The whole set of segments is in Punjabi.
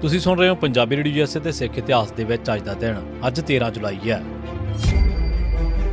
ਤੁਸੀਂ ਸੁਣ ਰਹੇ ਹੋ ਪੰਜਾਬੀ ਰੇਡੀਓ ਜੈਸੇ ਤੇ ਸਿੱਖ ਇਤਿਹਾਸ ਦੇ ਵਿੱਚ ਅੱਜ ਦਾ ਦਿਨ, ਅੱਜ 13 ਜੁਲਾਈ ਹੈ।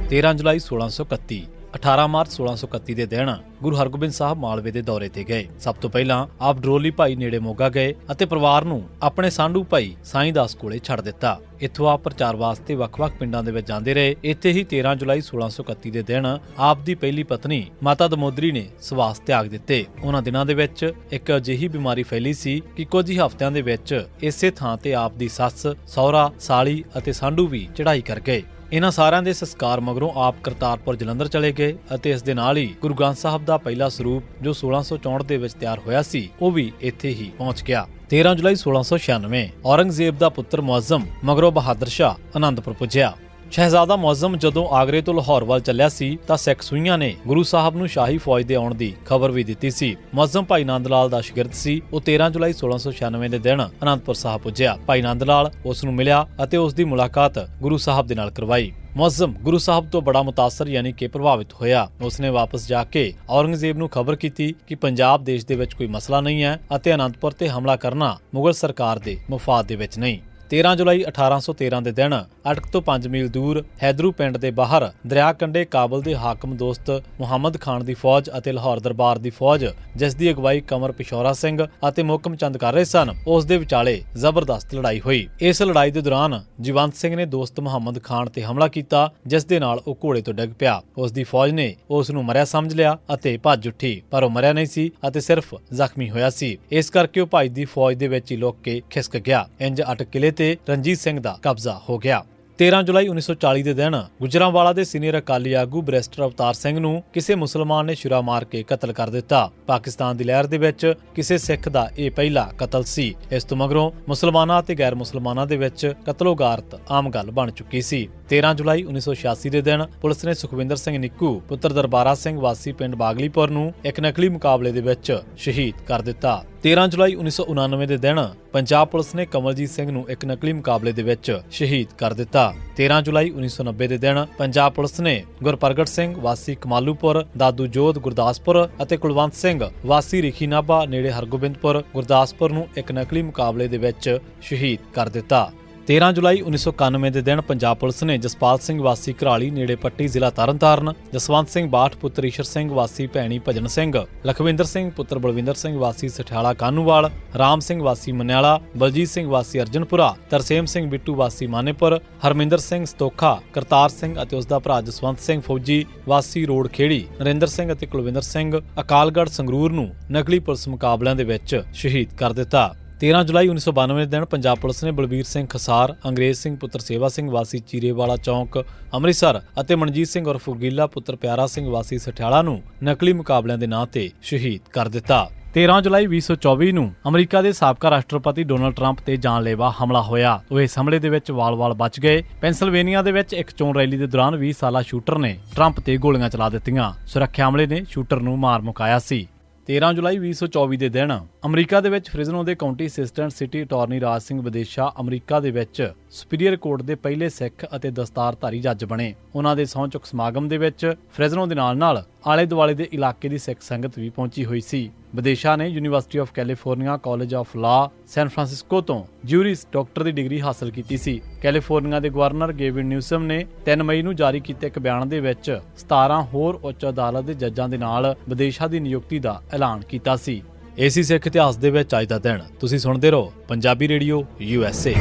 13 ਜੁਲਾਈ 1631 18 ਮਾਰਚ 1631 ਦੇ ਦਿਨ ਗੁਰੂ ਹਰਗੋਬਿੰਦ ਸਾਹਿਬ ਮਾਲਵੇ ਦੇ ਦੌਰੇ ਤੇ ਗਏ। ਸਭ ਤੋਂ ਪਹਿਲਾਂ ਆਪ ਡਰੋਲੀ ਭਾਈ ਨੇੜੇ ਮੋਗਾ ਗਏ ਅਤੇ ਪਰਿਵਾਰ ਨੂੰ ਆਪਣੇ ਸਾਂਢੂ ਭਾਈ ਸਾਈਂ ਦਾਸ ਕੋਲੇ ਛੱਡ ਦਿੱਤਾ। ਇੱਥੋਂ ਆਪ ਪ੍ਰਚਾਰ ਵਾਸਤੇ ਵੱਖ-ਵੱਖ ਪਿੰਡਾਂ ਦੇ ਵਿੱਚ ਜਾਂਦੇ ਰਹੇ। ਇੱਥੇ ਹੀ 13 ਜੁਲਾਈ 1631 ਦੇ ਦਿਨ ਆਪ ਦੀ ਪਹਿਲੀ ਪਤਨੀ ਮਾਤਾ ਦਮੋਦਰੀ ਨੇ ਸਵਾਸ ਤਿਆਗ ਦਿੱਤੇ। ਉਹਨਾਂ ਦਿਨਾਂ ਦੇ ਵਿੱਚ ਇੱਕ ਅਜਿਹੀ ਬਿਮਾਰੀ ਫੈਲੀ ਸੀ ਕਿ ਕੁਝ ਹੀ ਹਫ਼ਤਿਆਂ ਦੇ ਵਿੱਚ ਇਸੇ ਥਾਂ ਤੇ ਆਪ ਦੀ ਸੱਸ, ਸਹੁਰਾ, ਸਾਲੀ ਅਤੇ ਸਾਂਢੂ ਵੀ ਚੜ੍ਹਾਈ ਕਰ ਗਏ। ਇਹਨਾਂ ਸਾਰਿਆਂ ਦੇ ਸੰਸਕਾਰ ਮਗਰੋਂ ਆਪ ਕਰਤਾਰਪੁਰ ਜਲੰਧਰ ਚਲੇ ਗਏ ਅਤੇ ਇਸ ਦੇ ਨਾਲ ਹੀ ਗੁਰੂ ਗ੍ਰੰਥ ਸਾਹਿਬ ਦਾ ਪਹਿਲਾ ਸਰੂਪ ਜੋ 1664 ਦੇ ਵਿੱਚ ਤਿਆਰ ਹੋਇਆ ਸੀ, ਉਹ ਵੀ ਇੱਥੇ ਹੀ ਪਹੁੰਚ ਗਿਆ। 13 ਜੁਲਾਈ 1696 ਔਰੰਗਜ਼ੇਬ ਦਾ ਪੁੱਤਰ ਮੁਅੱਜ਼ਮ ਮਗਰੋਂ ਬਹਾਦਰ ਸ਼ਾਹ ਅਨੰਦਪੁਰ ਪੁੱਜਿਆ। ਸ਼ਹਿਜ਼ਾਦਾ ਮੁਅੱਜ਼ਮ ਜਦੋਂ ਆਗਰੇ ਤੋਂ ਲਾਹੌਰ ਵੱਲ ਚੱਲਿਆ ਸੀ ਤਾਂ ਸਿੱਖ ਸੂਈਆਂ ਨੇ ਗੁਰੂ ਸਾਹਿਬ ਨੂੰ ਸ਼ਾਹੀ ਫੌਜ ਦੇ ਆਉਣ ਦੀ ਖਬਰ ਵੀ ਦਿੱਤੀ ਸੀ। ਮੁਅੱਜ਼ਮ ਭਾਈ ਨੰਦ ਲਾਲ ਦਾ ਸ਼ਾਗਿਰਦ ਸੀ। ਉਹ 13 ਜੁਲਾਈ 1696 ਦੇ ਦਿਨ ਅਨੰਦਪੁਰ ਸਾਹਿਬ ਪੁੱਜਿਆ। ਭਾਈ ਨੰਦ ਲਾਲ ਉਸ ਨੂੰ ਮਿਲਿਆ ਅਤੇ ਉਸ ਦੀ ਮੁਲਾਕਾਤ ਗੁਰੂ ਸਾਹਿਬ ਦੇ ਨਾਲ ਕਰਵਾਈ। ਮੁਅੱਜ਼ਮ ਗੁਰੂ ਸਾਹਿਬ ਤੋਂ ਬੜਾ ਮੁਤਾਸਰ ਯਾਨੀ ਕਿ ਪ੍ਰਭਾਵਿਤ ਹੋਇਆ। ਉਸਨੇ ਵਾਪਸ ਜਾ ਕੇ ਔਰੰਗਜ਼ੇਬ ਨੂੰ ਖਬਰ ਕੀਤੀ ਕਿ ਪੰਜਾਬ ਦੇਸ਼ ਦੇ ਵਿੱਚ ਕੋਈ ਮਸਲਾ ਨਹੀਂ ਹੈ ਅਤੇ ਅਨੰਦਪੁਰ ਤੇ ਹਮਲਾ ਕਰਨਾ ਮੁਗਲ ਸਰਕਾਰ ਦੇ ਮਫਾਦ ਦੇ ਵਿੱਚ ਨਹੀਂ। 13 ਜੁਲਾਈ 1813 ਦੇ ਦਿਨ ਅਟਕ ਤੋਂ 5 ਮੀਲ ਦੂਰ ਹੈਦਰੂ ਪਿੰਡ ਦੇ ਬਾਹਰ ਦਰਿਆ ਕੰਢੇ ਕਾਬਲ ਦੇ ਹਾਕਮ ਦੋਸਤ ਮੁਹੰਮਦ ਖਾਨ ਦੀ ਫੌਜ ਅਤੇ ਲਾਹੌਰ ਦਰਬਾਰ ਦੀ ਫੌਜ, ਜਿਸ ਦੀ ਅਗਵਾਈ ਕਮਰ ਪਿਸ਼ੌਰਾ ਸਿੰਘ ਅਤੇ ਮੁਕਮ ਚੰਦ ਕਰ ਰਹੇ ਸਨ, ਉਸ ਦੇ ਵਿਚਾਲੇ ਜ਼ਬਰਦਸਤ ਲੜਾਈ ਹੋਈ। ਇਸ ਲੜਾਈ ਦੇ ਦੌਰਾਨ ਜੀਵੰਤ ਸਿੰਘ ਨੇ ਦੋਸਤ ਮੁਹੰਮਦ ਖਾਨ ਤੇ ਹਮਲਾ ਕੀਤਾ, ਜਿਸ ਦੇ ਨਾਲ ਉਹ ਘੋੜੇ ਤੋਂ ਡਿੱਗ ਪਿਆ। ਉਸ ਦੀ ਫੌਜ ਨੇ ਉਸ ਨੂੰ ਮਰਿਆ ਸਮਝ ਲਿਆ ਅਤੇ ਭੱਜ ਉੱਠੀ, ਪਰ ਉਹ ਮਰਿਆ ਨਹੀਂ ਸੀ ਅਤੇ ਸਿਰਫ ਜ਼ਖਮੀ ਹੋਇਆ ਸੀ। ਇਸ ਕਰਕੇ ਉਹ ਭਾਈ ਦੀ ਫੌਜ ਦੇ ਵਿੱਚ ਹੀ ਲੁੱਕ ਕੇ ਖਿਸਕ ਗਿਆ। ਇੰਜ ਅਟਕ ਕਿਲੇ ਤੇ ਰਣਜੀਤ ਸਿੰਘ ਦਾ ਕਬਜ਼ਾ ਹੋ ਗਿਆ। 13 ਜੁਲਾਈ 1940 ਦੇ ਦਿਨ ਗੁਜਰਾਂਵਾਲਾ ਦੇ ਸੀਨੀਅਰ ਅਕਾਲੀ ਆਗੂ ਬ੍ਰਿਸਟਰ ਅਵਤਾਰ ਸਿੰਘ ਨੂੰ ਕਿਸੇ ਮੁਸਲਮਾਨ ਨੇ ਛੁਰਾ ਮਾਰ ਕੇ ਕਤਲ ਕਰ ਦਿੱਤਾ। ਪਾਕਿਸਤਾਨ ਦੀ ਲਹਿਰ ਦੇ ਵਿੱਚ ਕਿਸੇ ਸਿੱਖ ਦਾ ਇਹ ਪਹਿਲਾ ਕਤਲ ਸੀ। ਇਸ ਤੋਂ ਮਗਰੋਂ ਮੁਸਲਮਾਨਾਂ ਅਤੇ ਗੈਰ ਮੁਸਲਮਾਨਾਂ ਦੇ ਵਿੱਚ ਕਤਲੋਗਾਰਤ ਆਮ ਗੱਲ ਬਣ ਚੁੱਕੀ ਸੀ। 13 ਜੁਲਾਈ 1986 ਦੇ ਦਿਨ ਪੁਲਿਸ ਨੇ ਸੁਖਵਿੰਦਰ ਸਿੰਘ ਨਿੱਕੂ, ਪੁੱਤਰ ਦਰਬਾਰਾ ਸਿੰਘ ਵਾਸੀ ਪਿੰਡ ਬਾਗਲੀਪੁਰ ਨੂੰ ਇੱਕ ਨਕਲੀ ਮੁਕਾਬਲੇ ਦੇ ਵਿੱਚ ਸ਼ਹੀਦ ਕਰ ਦਿੱਤਾ। 13 ਜੁਲਾਈ 1999 ਦੇ ਦਿਨ ਪੰਜਾਬ ਪੁਲਿਸ ਨੇ ਕਮਲਜੀਤ ਸਿੰਘ ਨੂੰ ਇੱਕ ਨਕਲੀ ਮੁਕਾਬਲੇ ਦੇ ਵਿੱਚ ਸ਼ਹੀਦ ਕਰ ਦਿੱਤਾ। 13 ਜੁਲਾਈ 1990 ਦੇ ਦਿਨ ਪੰਜਾਬ ਪੁਲਿਸ ਨੇ ਗੁਰਪ੍ਰਗਟ ਸਿੰਘ, ਵਾਸੀ ਕਮਾਲੂਪੁਰ, ਦਾਦੂ ਜੋਧ ਗੁਰਦਾਸਪੁਰ ਅਤੇ ਕੁਲਵੰਤ ਸਿੰਘ, ਵਾਸੀ ਰਿਖੀ ਨਾਭਾ ਨੇੜੇ ਹਰਗੋਬਿੰਦਪੁਰ, ਗੁਰਦਾਸਪੁਰ ਨੂੰ ਇੱਕ ਨਕਲੀ ਮੁਕਾਬਲੇ ਦੇ ਵਿੱਚ ਸ਼ਹੀਦ ਕਰ ਦਿੱਤਾ। 13 ਜੁਲਾਈ 1991 ਦੇ ਦਿਨ ਪੰਜਾਬ ਪੁਲਿਸ ਨੇ ਜਸਪਾਲ ਸਿੰਘ ਵਾਸੀ ਘਰਾਲੀ ਨੇੜੇ ਪੱਟੀ ਜ਼ਿਲ੍ਹਾ ਤਰਨਤਾਰਨ, ਜਸਵੰਤ ਸਿੰਘ ਬਾਠ, ਪੁੱਤਰ ਈਸ਼ਰ ਸਿੰਘ ਵਾਸੀ ਭੈਣੀ ਭਜਨ ਸਿੰਘ, ਲਖਵਿੰਦਰ ਸਿੰਘ, ਪੁੱਤਰ ਬਲਵਿੰਦਰ ਸਿੰਘ ਵਾਸੀ ਸਠਿਆਲਾ ਕਾਨੂੰਵਾਲ, ਰਾਮ ਸਿੰਘ ਵਾਸੀ ਮਨਿਆਲਾ, ਬਲਜੀਤ ਸਿੰਘ ਵਾਸੀ ਅਰਜਨਪੁਰਾ, ਤਰਸੇਮ ਸਿੰਘ ਬਿੱਟੂ ਵਾਸੀ ਮਾਨੇਪੁਰ, ਹਰਮਿੰਦਰ ਸਿੰਘ ਸਤੋਖਾ, ਕਰਤਾਰ ਸਿੰਘ ਅਤੇ ਉਸ ਦਾ ਭਰਾ ਜਸਵੰਤ ਸਿੰਘ ਫੌਜੀ ਵਾਸੀ ਰੋਡ ਖੇੜੀ ਨਰਿੰਦਰ ਸਿੰਘ ਅਤੇ ਕੁਲਵਿੰਦਰ ਸਿੰਘ ਅਕਾਲਗੜ੍ਹ ਸੰਗਰੂਰ ਨੂੰ ਨਕਲੀ ਪੁਲਿਸ ਮੁਕਾਬਲਿਆਂ ਦੇ ਵਿੱਚ ਸ਼ਹੀਦ ਕਰ ਦਿੱਤਾ। 13 ਜੁਲਾਈ 1992 ਦੇ ਦਿਨ ਪੰਜਾਬ ਪੁਲਿਸ ਨੇ ਬਲਬੀਰ ਸਿੰਘ ਖਸਾਰ, ਅੰਗਰੇਜ਼ ਸਿੰਘ ਪੁੱਤਰ ਸੇਵਾ ਸਿੰਘ ਵਾਸੀ ਚੀਰੇਵਾਲਾ ਚੌਂਕ, ਅੰਮ੍ਰਿਤਸਰ ਅਤੇ ਮਨਜੀਤ ਸਿੰਘ ਉਰਫ ਗੀਲਾ ਪੁੱਤਰ ਪਿਆਰਾ ਸਿੰਘ ਵਾਸੀ ਸਠਿਆਲਾ ਨੂੰ ਨਕਲੀ ਮੁਕਾਬਲਿਆਂ ਦੇ ਨਾਂ ਤੇ ਸ਼ਹੀਦ ਕਰ ਦਿੱਤਾ। 13 ਜੁਲਾਈ 2024 ਨੂੰ ਅਮਰੀਕਾ ਦੇ ਸਾਬਕਾ ਰਾਸ਼ਟਰਪਤੀ ਡੋਨਲਡ ਟਰੰਪ ਤੇ ਜਾਨਲੇਵਾ ਹਮਲਾ ਹੋਇਆ। ਉਹ ਇਸ ਹਮਲੇ ਦੇ ਵਿੱਚ ਵਾਲ-ਵਾਲ ਬਚ ਗਏ। ਪੈਂਸਿਲਵੇਨੀਆ ਦੇ ਵਿੱਚ ਇੱਕ ਚੋਣ ਰੈਲੀ ਦੇ ਦੌਰਾਨ 20 ਸਾਲਾ ਸ਼ੂਟਰ ਨੇ ਟਰੰਪ ਤੇ ਗੋਲੀਆਂ ਚਲਾ ਦਿੱਤੀਆਂ। ਸੁਰੱਖਿਆ ਅਮਲੇ ਨੇ ਸ਼ੂਟਰ ਨੂੰ ਮਾਰ ਮੁਕਾਇਆ ਸੀ। 13 ਜੁਲਾਈ 2024 ਦੇ ਦਿਨ ਅਮਰੀਕਾ ਦੇ ਵਿੱਚ ਫ੍ਰਿਜ਼ਨੋ ਦੇ county assistant city attorney Raj Singh ਵਿਦੇਸ਼ਾ ਅਮਰੀਕਾ ਦੇ ਵਿੱਚ ਸੁਪੀਰੀਅਰ ਕੋਰਟ ਦੇ ਪਹਿਲੇ ਸਿੱਖ ਅਤੇ ਦਸਤਾਰਧਾਰੀ ਜੱਜ ਬਣੇ। ਉਹਨਾਂ ਦੇ ਸਹੁੰ ਚੁੱਕ ਸਮਾਗਮ ਦੇ ਵਿੱਚ ਫ੍ਰਿਜ਼ਨੋ ਦੇ ਨਾਲ-ਨਾਲ ਆਲੇ ਦੁਆਲੇ ਦੇ ਇਲਾਕੇ ਦੀ ਸਿੱਖ ਸੰਗਤ ਵੀ ਪਹੁੰਚੀ ਹੋਈ ਸੀ। ਵਿਦੇਸ਼ਾਂ ਨੇ University of California college of law San Francisco ਤੋਂ ਜੂਰਿਸ ਡਾਕਟਰ ਦੀ ਡਿਗਰੀ ਹਾਸਲ ਕੀਤੀ ਸੀ। ਕੈਲੀਫੋਰਨੀਆ ਦੇ ਗਵਰਨਰ ਗੇਵਿਨ ਨਿਊਸਮ ਨੇ 3 ਮਈ ਨੂੰ ਜਾਰੀ ਕੀਤੇ ਇੱਕ ਬਿਆਨ ਦੇ ਵਿੱਚ 17 ਹੋਰ ਉੱਚ ਅਦਾਲਤ ਦੇ ਜੱਜਾਂ ਦੇ ਨਾਲ ਵਿਦੇਸ਼ਾਂ ਦੀ ਨਿਯੁਕਤੀ ਦਾ ਐਲਾਨ ਕੀਤਾ ਸੀ। ਏਸੀ ਸਿੱਖ ਇਤਿਹਾਸ ਦੇ ਵਿੱਚ ਅੱਜ ਦਾ ਦਿਨ। ਤੁਸੀਂ ਸੁਣਦੇ ਰਹੋ Punjabi radio U S A